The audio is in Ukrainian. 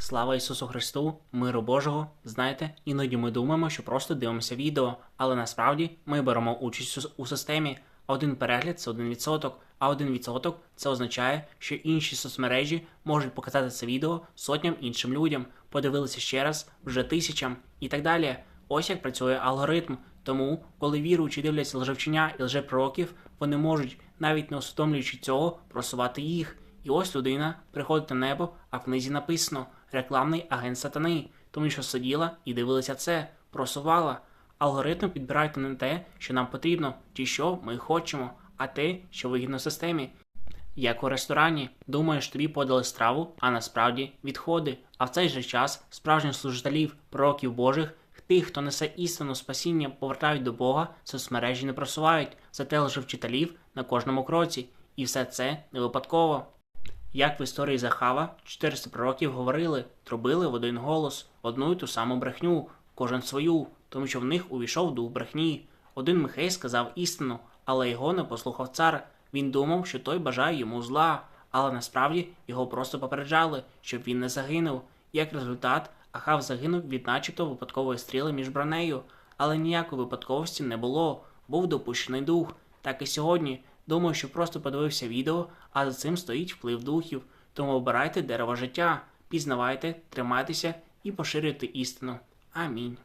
Слава Ісусу Христу, миру Божого. Знаєте, іноді ми думаємо, що просто дивимося відео, але насправді ми беремо участь у- системі. Один перегляд це один відсоток, а один відсоток це означає, що інші соцмережі можуть показати це відео сотням іншим людям, подивилися ще раз вже тисячам і так далі. Ось як працює алгоритм. Тому, коли віруючі дивляться лжевчення і лжепророків, вони можуть, навіть не усвідомлюючи цього, просувати їх. І ось людина приходить на небо, а в книзі написано рекламний агент сатани, тому що сиділа і дивилася це, просувала. Алгоритм підбирають не те, що нам потрібно, чи що ми хочемо, а те, що вигідно системі. Як у ресторані, думаєш, тобі подали страву, а насправді відходи. А в цей же час справжніх служителів, пророків Божих, тих, хто несе істину спасіння, повертають до Бога, соцмережі не просувають, зате лжевчителів на кожному кроці. І все це не випадково. Як в історії Захава, 400 пророків говорили, трубили в один голос, одну й ту саму брехню, кожен свою, тому що в них увійшов дух брехні. Один Михей сказав істину, але його не послухав цар. Він думав, що той бажає йому зла, але насправді його просто попереджали, щоб він не загинув. Як результат, Ахав загинув від начебто випадкової стріли між бронею, але ніякої випадковості не було, був допущений дух. Так і сьогодні. Думаю, що просто подивився відео, а за цим стоїть вплив духів. Тому обирайте дерево життя, пізнавайте, тримайтеся і поширюйте істину. Амінь.